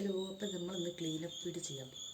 Hello നമ്മൾ നമ്മളിന്ന് cleanup ചെയ്യാൻ പോകും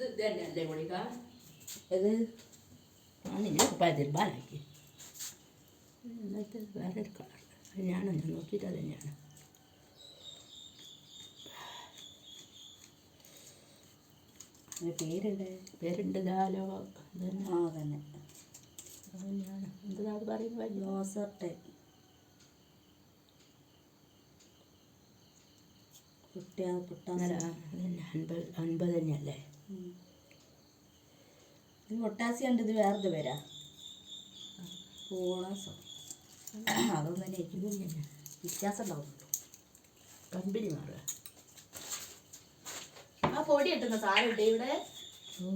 ഇത് തന്നെയല്ലേ ഗുളിക? ഇത്? ആണില്ല പതിർബാലാക്കി എന്നിട്ട് വേറൊരു കളർ. അത് ഞാൻ നോക്കിയിട്ട് അത് തന്നെയാണ്. പേരുണ്ട് പേരുണ്ട് ദാലോ ആ തന്നെ. തന്നെയാണ്. എന്താ അത് പറയുന്നത്? ലോസർട്ടെ കുട്ടിയാ കുട്ടാ. അൻപത് അൻപത് തന്നെയല്ലേ? ഇത് പൊട്ടാസ്യം ഉണ്ട് ഇത് വേറൊരു പേരാ? പോളാസോ അതൊന്നും തന്നെ തന്നെയാണ് വ്യത്യാസം കമ്പനി മാറുക. ആ പൊടി കിട്ടുന്ന സാധനം ഇവിടെ. ഓ